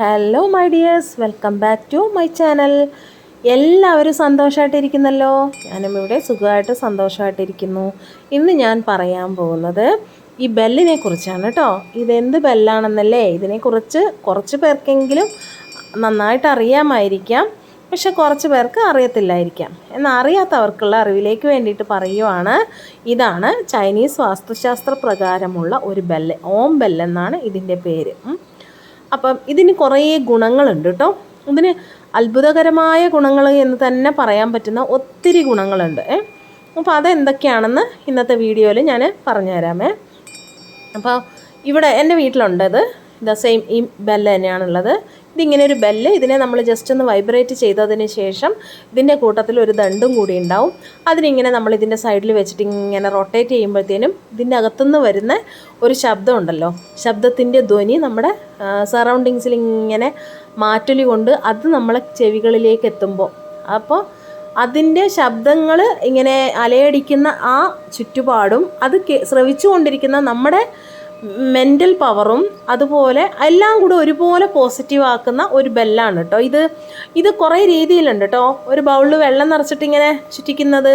Hello my dears welcome back to my channel എല്ലാവരും സന്തോഷമായിട്ടിരിക്കുന്നല്ലോ ഞാനും ഇവിടെ സുഖമായിട്ട് സന്തോഷമായിട്ടിരിക്കുന്നു ഇന്ന് ഞാൻ പറയാൻ പോകുന്നത് ഈ ബെല്ലിനെ കുറിച്ചാണ് കേട്ടോ. ഇതെന്ത് ബെല്ലാണെന്നല്ലേ? ഇതിനെക്കുറിച്ച് കുറച്ച് പേർക്കെങ്കിലും നന്നായിട്ട് അറിയാമായിരിക്കാം. പക്ഷെ കുറച്ച് പേർക്ക് അറിയത്തില്ലായിരിക്കാം. എന്നാൽ അറിയാത്തവർക്കുള്ള അറിവിലേക്ക് വേണ്ടിയിട്ട് പറയുവാണ്. ഇതാണ് ചൈനീസ് വാസ്തുശാസ്ത്ര പ്രകാരമുള്ള ഒരു ബെല്ല്. ഓം ബെല്ലെന്നാണ് ഇതിന്റെ പേര്. അപ്പം ഇതിന് കുറേ ഗുണങ്ങളുണ്ട് കേട്ടോ. ഇതിന് അത്ഭുതകരമായ ഗുണങ്ങൾ എന്ന് തന്നെ പറയാൻ പറ്റുന്ന ഒത്തിരി ഗുണങ്ങളുണ്ട് ഏ. അപ്പോൾ അതെന്തൊക്കെയാണെന്ന് ഇന്നത്തെ വീഡിയോയിൽ ഞാൻ പറഞ്ഞുതരാമേ. അപ്പോൾ ഇവിടെ എന്റെ വീട്ടിലുണ്ടത് ഇത് സെയിം ഈ ബെല്ല് തന്നെയാണുള്ളത്. ഇതിങ്ങനെ ഒരു ബെല്ല് ഇതിനെ നമ്മൾ ജസ്റ്റ് ഒന്ന് വൈബ്രേറ്റ് ചെയ്തതിന് ശേഷം ഇതിന്റെ കൂട്ടത്തിൽ ഒരു ദണ്ടും കൂടി ഉണ്ടാവും. അതിനിങ്ങനെ നമ്മൾ ഇതിന്റെ സൈഡിൽ വെച്ചിട്ട് ഇങ്ങനെ റൊട്ടേറ്റ് ചെയ്യുമ്പോഴത്തേനും ഇതിന്റെ അകത്തുനിന്ന് വരുന്ന ഒരു ശബ്ദം ഉണ്ടല്ലോ. ശബ്ദത്തിന്റെ ധ്വനി നമ്മുടെ സറൗണ്ടിങ്സിൽ ഇങ്ങനെ മാറ്റലി കൊണ്ട് അത് നമ്മളെ ചെവികളിലേക്ക് എത്തുമ്പോൾ അപ്പോൾ അതിന്റെ ശബ്ദങ്ങൾ ഇങ്ങനെ അലയടിക്കുന്ന ആ ചുറ്റുപാടും അത് ശ്രവിച്ചുകൊണ്ടിരിക്കുന്ന നമ്മുടെ മെന്റൽ പവറും അതുപോലെ എല്ലാം കൂടെ ഒരുപോലെ പോസിറ്റീവ് ആക്കുന്ന ഒരു ബെല്ലാണ് കേട്ടോ ഇത് ഇത് കുറേ രീതിയിലുണ്ട് കേട്ടോ ഒരു ബൗളിൽ വെള്ളം നിറച്ചിട്ട് ഇങ്ങനെ ചുറ്റിക്കുന്നത്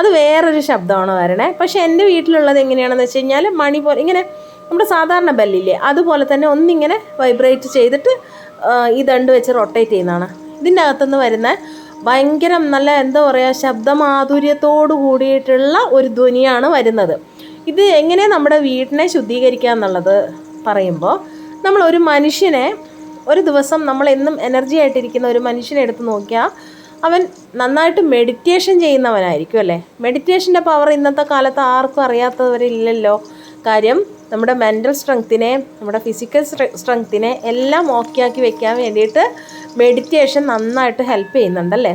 അത് വേറൊരു ശബ്ദമാണ് വരണേ. പക്ഷേ എന്റെ വീട്ടിലുള്ളത് എങ്ങനെയാണെന്ന് വെച്ച് കഴിഞ്ഞാൽ മണി പോലെ ഇങ്ങനെ നമ്മുടെ സാധാരണ ബെല്ലില്ലേ അതുപോലെ തന്നെ ഒന്നിങ്ങനെ വൈബ്രേറ്റ് ചെയ്തിട്ട് ഈ ദണ്ട് വെച്ച് റൊട്ടേറ്റ് ചെയ്യുന്നതാണ്. ഇതിന്റെ അകത്തുനിന്ന് വരുന്ന ഭയങ്കര നല്ല എന്താ പറയുക ശബ്ദമാധുര്യത്തോടു കൂടിയിട്ടുള്ള ഒരു ധ്വനിയാണ് വരുന്നത്. ഇത് എങ്ങനെ നമ്മുടെ വീടിനെ ശുദ്ധീകരിക്കുക എന്നുള്ളത് പറയുമ്പോൾ നമ്മൾ ഒരു മനുഷ്യനെ ഒരു ദിവസം നമ്മൾ എന്നും എനർജി ആയിട്ടിരിക്കുന്ന ഒരു മനുഷ്യനെ എടുത്ത് നോക്കിയാൽ അവൻ നന്നായിട്ട് മെഡിറ്റേഷൻ ചെയ്യുന്നവനായിരിക്കും അല്ലേ? മെഡിറ്റേഷന്റെ പവർ ഇന്നത്തെ കാലത്ത് ആർക്കും അറിയാത്തവരില്ലല്ലോ. കാര്യം നമ്മുടെ മെന്റൽ സ്ട്രെങ്ത്തിനെ നമ്മുടെ ഫിസിക്കൽ സ്ട്രെങ്ത്തിനെ എല്ലാം ഓക്കെ ആക്കി വെക്കാൻ വേണ്ടിയിട്ട് മെഡിറ്റേഷൻ നന്നായിട്ട് ഹെൽപ്പ് ചെയ്യുന്നുണ്ടല്ലേ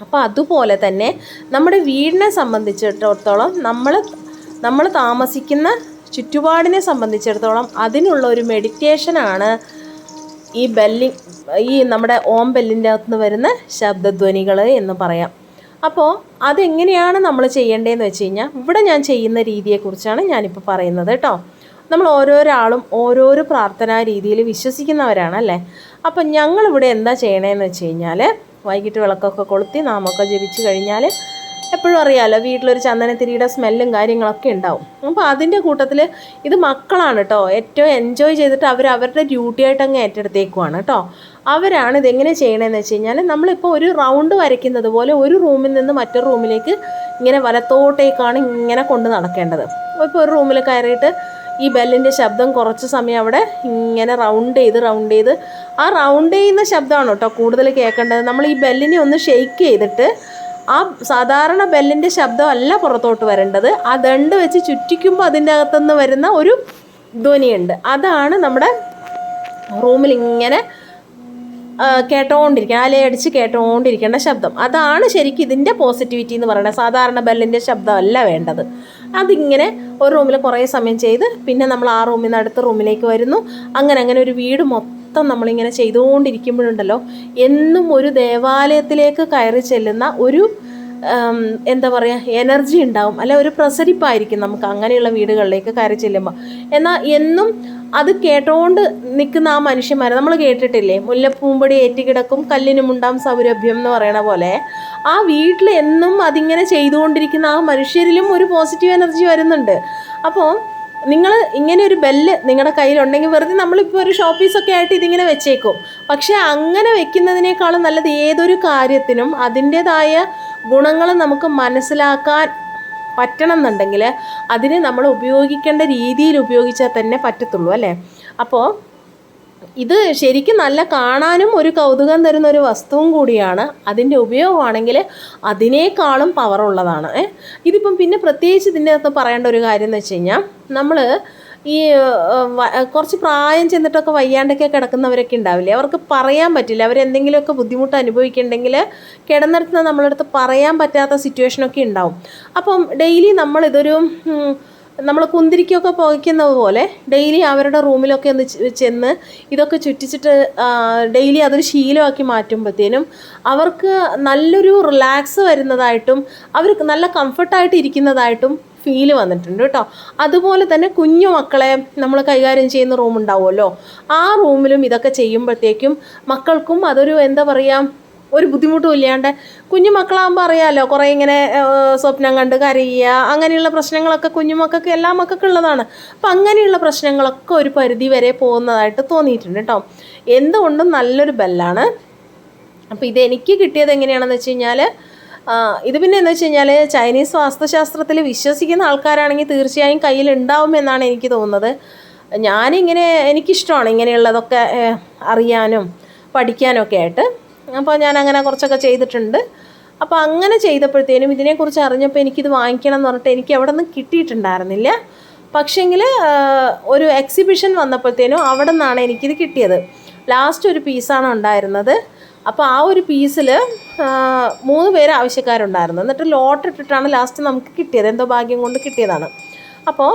അപ്പോൾ അതുപോലെ തന്നെ നമ്മുടെ വീടിനെ സംബന്ധിച്ചിടത്തോളം നമ്മൾ നമ്മൾ താമസിക്കുന്ന ചുറ്റുപാടിനെ സംബന്ധിച്ചിടത്തോളം അതിനുള്ള ഒരു മെഡിറ്റേഷനാണ് ഈ ബെല്ലി ഈ നമ്മുടെ ഓം ബെല്ലിന്റെ അകത്തുനിന്ന് വരുന്ന ശബ്ദധ്വനികൾ എന്ന് പറയാം. അപ്പോൾ അതെങ്ങനെയാണ് നമ്മൾ ചെയ്യേണ്ടതെന്ന് വെച്ച് കഴിഞ്ഞാൽ ഇവിടെ ഞാൻ ചെയ്യുന്ന രീതിയെക്കുറിച്ചാണ് ഞാനിപ്പോൾ പറയുന്നത് കേട്ടോ. നമ്മൾ ഓരോരാളും ഓരോരോ പ്രാർത്ഥനാ രീതിയിൽ വിശ്വസിക്കുന്നവരാണ് അല്ലേ? അപ്പം ഞങ്ങളിവിടെ എന്താ ചെയ്യണേന്ന് വെച്ച് കഴിഞ്ഞാൽ വൈകിട്ട് വിളക്കൊക്കെ കൊളുത്തി നാമൊക്കെ ജപിച്ച് കഴിഞ്ഞാൽ എപ്പോഴും അറിയാമല്ലോ വീട്ടിലൊരു ചന്ദനത്തിരിയുടെ സ്മെല്ലും കാര്യങ്ങളൊക്കെ ഉണ്ടാവും. അപ്പോൾ അതിന്റെ കൂട്ടത്തിൽ ഇത് മക്കളാണ് കേട്ടോ ഏറ്റവും എൻജോയ് ചെയ്തിട്ട് അവർ അവരുടെ ഡ്യൂട്ടി ആയിട്ട് അങ്ങ് ഏറ്റെടുത്തേക്കുവാണ് കേട്ടോ അവരാണ് ഇതെങ്ങനെ ചെയ്യണമെന്ന് വെച്ച് കഴിഞ്ഞാൽ നമ്മളിപ്പോൾ ഒരു റൗണ്ട് വരയ്ക്കുന്നത് പോലെ ഒരു റൂമിൽ നിന്ന് മറ്റൊരു റൂമിലേക്ക് ഇങ്ങനെ വലത്തോട്ടേക്കാണ് ഇങ്ങനെ കൊണ്ട് നടക്കേണ്ടത്. ഇപ്പോൾ ഒരു റൂമിൽ കയറിയിട്ട് ഈ ബെല്ലിന്റെ ശബ്ദം കുറച്ച് സമയം അവിടെ ഇങ്ങനെ റൗണ്ട് ചെയ്ത് റൗണ്ട് ചെയ്ത് ആ റൗണ്ട് ചെയ്യുന്ന ശബ്ദമാണ് കേട്ടോ കൂടുതൽ കേൾക്കേണ്ടത്. നമ്മൾ ഈ ബെല്ലിനെ ഒന്ന് ഷെയ്ക്ക് ചെയ്തിട്ട് ആ സാധാരണ ബെല്ലിന്റെ അല്ല പുറത്തോട്ട് വരേണ്ടത്. ആ ദണ്ട് വെച്ച് ചുറ്റിക്കുമ്പോൾ അതിന്റെ അകത്തുനിന്ന് വരുന്ന ഒരു ധ്വനിയുണ്ട്. അതാണ് നമ്മുടെ റൂമിൽ ഇങ്ങനെ കേട്ടോണ്ടിരിക്കണം അലയടിച്ച് കേട്ടോണ്ടിരിക്കേണ്ട ശബ്ദം. അതാണ് ശരിക്കും ഇതിന്റെ പോസിറ്റിവിറ്റി എന്ന് പറയുന്നത്. സാധാരണ ബെല്ലിന്റെ ശബ്ദമല്ല വേണ്ടത്. അതിങ്ങനെ ഒരു റൂമിൽ കുറേ സമയം ചെയ്ത് പിന്നെ നമ്മൾ ആ റൂമിൽ നിന്ന് അടുത്ത റൂമിലേക്ക് വരുന്നു. അങ്ങനെ അങ്ങനെ ഒരു വീട് മൊത്തം നമ്മളിങ്ങനെ ചെയ്തുകൊണ്ടിരിക്കുമ്പോഴുണ്ടല്ലോ എന്നും ഒരു ദേവാലയത്തിലേക്ക് കയറി ചെല്ലുന്ന ഒരു എന്താ പറയുക എനർജി ഉണ്ടാവും. അല്ലെ ഒരു പ്രസരിപ്പായിരിക്കും നമുക്ക് അങ്ങനെയുള്ള വീടുകളിലേക്ക് കയറി ചെല്ലുമ്പോൾ എന്നാൽ എന്നും അത് കേട്ടോണ്ട് നിൽക്കുന്ന ആ മനുഷ്യന്മാരെ നമ്മൾ കേട്ടിട്ടില്ലേ മുല്ലപ്പൂമ്പടി ഏറ്റുകിടക്കും കല്ലിനുമുണ്ടാം സൗരഭ്യം എന്ന് പറയണ പോലെ ആ വീട്ടിൽ എന്നും അതിങ്ങനെ ചെയ്തുകൊണ്ടിരിക്കുന്ന ആ മനുഷ്യരിലും ഒരു പോസിറ്റീവ് എനർജി വരുന്നുണ്ട്. അപ്പോൾ നിങ്ങൾ ഇങ്ങനെ ഒരു ബെല്ല് നിങ്ങളുടെ കയ്യിലുണ്ടെങ്കിൽ വെറുതെ നമ്മളിപ്പോൾ ഒരു ഷോപ്പീസൊക്കെ ആയിട്ട് ഇതിങ്ങനെ വെച്ചേക്കും. പക്ഷേ അങ്ങനെ വെക്കുന്നതിനേക്കാളും നല്ലത് ഏതൊരു കാര്യത്തിനും അതിന്റേതായ ഗുണങ്ങൾ നമുക്ക് മനസ്സിലാക്കാൻ പറ്റണം എന്നുണ്ടെങ്കിൽ അതിനെ നമ്മൾ ഉപയോഗിക്കേണ്ട രീതിയിൽ ഉപയോഗിച്ചാൽ തന്നെ പറ്റത്തുള്ളൂ അല്ലേ? അപ്പോൾ ഇത് ശരിക്കും നല്ല കാണാനും ഒരു കൗതുകം തരുന്ന ഒരു വസ്തുവും കൂടിയാണ്. അതിന്റെ ഉപയോഗമാണെങ്കിൽ അതിനേക്കാളും പവറുള്ളതാണ് ഏ? ഇതിപ്പം പിന്നെ പ്രത്യേകിച്ച് ഇതിന്റെ അകത്ത് പറയേണ്ട ഒരു കാര്യം എന്ന് വെച്ച് കഴിഞ്ഞാൽ നമ്മൾ ഈ കുറച്ച് പ്രായം ചെന്നിട്ടൊക്കെ വയ്യാണ്ടൊക്കെ കിടക്കുന്നവരൊക്കെ ഉണ്ടാവില്ലേ? അവർക്ക് പറയാൻ പറ്റില്ല. അവരെന്തെങ്കിലുമൊക്കെ ബുദ്ധിമുട്ട് അനുഭവിക്കുന്നുണ്ടെങ്കിൽ കിടന്നിടത്ത് നമ്മളടുത്ത് പറയാൻ പറ്റാത്ത സിറ്റുവേഷനൊക്കെ ഉണ്ടാവും. അപ്പം ഡെയിലി നമ്മളിതൊരു നമ്മൾ കുന്തിരിക്കൊക്കെ പുകയ്ക്കുന്നത് പോലെ ഡെയിലി അവരുടെ റൂമിലൊക്കെ ഒന്ന് ചെന്ന് ഇതൊക്കെ ചുറ്റിച്ചിട്ട് ഡെയിലി അതൊരു ശീലമാക്കി മാറ്റുമ്പോഴത്തേനും അവർക്ക് നല്ലൊരു റിലാക്സ് വരുന്നതായിട്ടും അവർ നല്ല കംഫർട്ടായിട്ട് ഇരിക്കുന്നതായിട്ടും ഫീൽ വന്നിട്ടുണ്ട് കേട്ടോ. അതുപോലെ തന്നെ കുഞ്ഞു മക്കളെ നമ്മൾ കൈകാര്യം ചെയ്യുന്ന റൂം ഉണ്ടാവുമല്ലോ. ആ റൂമിലും ഇതൊക്കെ ചെയ്യുമ്പോഴത്തേക്കും മക്കൾക്കും അതൊരു എന്താ പറയുക ഒരു ബുദ്ധിമുട്ടും ഇല്ലാണ്ട് കുഞ്ഞു മക്കളാകുമ്പോൾ അറിയാമല്ലോ കുറേ ഇങ്ങനെ സ്വപ്നം കണ്ട് കരയുക അങ്ങനെയുള്ള പ്രശ്നങ്ങളൊക്കെ കുഞ്ഞു മക്കൾക്ക് എല്ലാ മക്കൾക്കും ഉള്ളതാണ്. അപ്പം അങ്ങനെയുള്ള പ്രശ്നങ്ങളൊക്കെ ഒരു പരിധി വരെ പോകുന്നതായിട്ട് തോന്നിയിട്ടുണ്ട് കേട്ടോ എന്തുകൊണ്ടും നല്ലൊരു ബെല്ലാണ്. അപ്പോൾ ഇതെനിക്ക് കിട്ടിയത് എങ്ങനെയാണെന്ന് വെച്ച് കഴിഞ്ഞാൽ ഇത് പിന്നെ എന്ന് വെച്ച് കഴിഞ്ഞാൽ ചൈനീസ് വാസ്തുശാസ്ത്രത്തിൽ വിശ്വസിക്കുന്ന ആൾക്കാരാണെങ്കിൽ തീർച്ചയായും കയ്യിൽ ഉണ്ടാവുമെന്നാണ് എനിക്ക് തോന്നുന്നത്. ഞാനിങ്ങനെ എനിക്കിഷ്ടമാണ് ഇങ്ങനെയുള്ളതൊക്കെ അറിയാനും പഠിക്കാനൊക്കെ ആയിട്ട്. അപ്പോൾ ഞാൻ അങ്ങനെ കുറച്ചൊക്കെ ചെയ്തിട്ടുണ്ട്. അപ്പോൾ അങ്ങനെ ചെയ്തപ്പോഴത്തേനും ഇതിനെക്കുറിച്ച് അറിഞ്ഞപ്പോൾ എനിക്കിത് വാങ്ങിക്കണം എന്ന് പറഞ്ഞിട്ട് എനിക്ക് അവിടെ നിന്ന് കിട്ടിയിട്ടുണ്ടായിരുന്നില്ല പക്ഷേങ്കിൽ ഒരു എക്സിബിഷൻ വന്നപ്പോഴത്തേനും അവിടെ നിന്നാണ് എനിക്കിത് കിട്ടിയത്. ലാസ്റ്റ് ഒരു പീസാണ് ഉണ്ടായിരുന്നത്. അപ്പോൾ ആ ഒരു പീസിൽ മൂന്ന് പേര് ആവശ്യക്കാരുണ്ടായിരുന്നു. എന്നിട്ട് ലോട്ട് ഇട്ടിട്ടാണ് ലാസ്റ്റ് നമുക്ക് കിട്ടിയത്. എന്തോ ഭാഗ്യം കൊണ്ട് കിട്ടിയതാണ്. അപ്പോൾ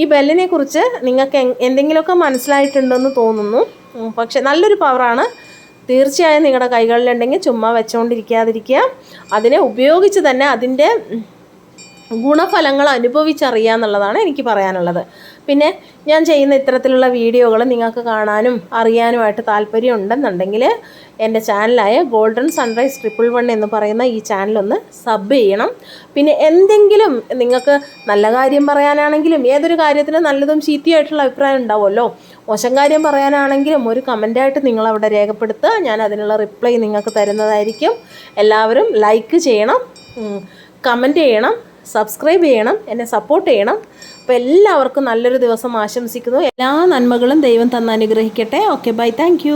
ഈ ബെല്ലിനെ കുറിച്ച് നിങ്ങൾക്ക് എന്തെങ്കിലുമൊക്കെ മനസ്സിലായിട്ടുണ്ടെന്ന് തോന്നുന്നു. പക്ഷെ നല്ലൊരു പവറാണ് തീർച്ചയായും നിങ്ങളുടെ കൈകളിലുണ്ടെങ്കിൽ ചുമ്മാ വെച്ചുകൊണ്ടിരിക്കാതിരിക്കുക അതിനെ ഉപയോഗിച്ച് തന്നെ അതിന്റെ ഗുണഫലങ്ങൾ അനുഭവിച്ചറിയുക എന്നുള്ളതാണ് എനിക്ക് പറയാനുള്ളത്. പിന്നെ ഞാൻ ചെയ്യുന്ന ഇത്തരത്തിലുള്ള വീഡിയോകൾ നിങ്ങൾക്ക് കാണാനും അറിയാനുമായിട്ട് താല്പര്യം ഉണ്ടെന്നുണ്ടെങ്കിൽ എന്റെ ചാനലായ ഗോൾഡൻ സൺറൈസ് ട്രിപ്പിൾ വൺ എന്ന് പറയുന്ന ഈ ചാനലൊന്ന് സബ് ചെയ്യണം. പിന്നെ എന്തെങ്കിലും നിങ്ങൾക്ക് നല്ല കാര്യം പറയാനാണെങ്കിലും ഏതൊരു കാര്യത്തിന് നല്ലതും ചീത്തയായിട്ടുള്ള അഭിപ്രായം ഉണ്ടാവുമല്ലോ. മോശം കാര്യം പറയാനാണെങ്കിലും ഒരു കമന്റായിട്ട് നിങ്ങളവിടെ രേഖപ്പെടുത്തുക. ഞാൻ അതിനുള്ള റിപ്ലൈ നിങ്ങൾക്ക് തരുന്നതായിരിക്കും. എല്ലാവരും ലൈക്ക് ചെയ്യണം. കമന്റ് ചെയ്യണം. സബ്സ്ക്രൈബ് ചെയ്യണം എന്നെ സപ്പോർട്ട് ചെയ്യണം. അപ്പോൾ എല്ലാവർക്കും നല്ലൊരു ദിവസം ആശംസിക്കുന്നു. എല്ലാ നന്മകളും ദൈവം തന്ന് അനുഗ്രഹിക്കട്ടെ. Okay bye thank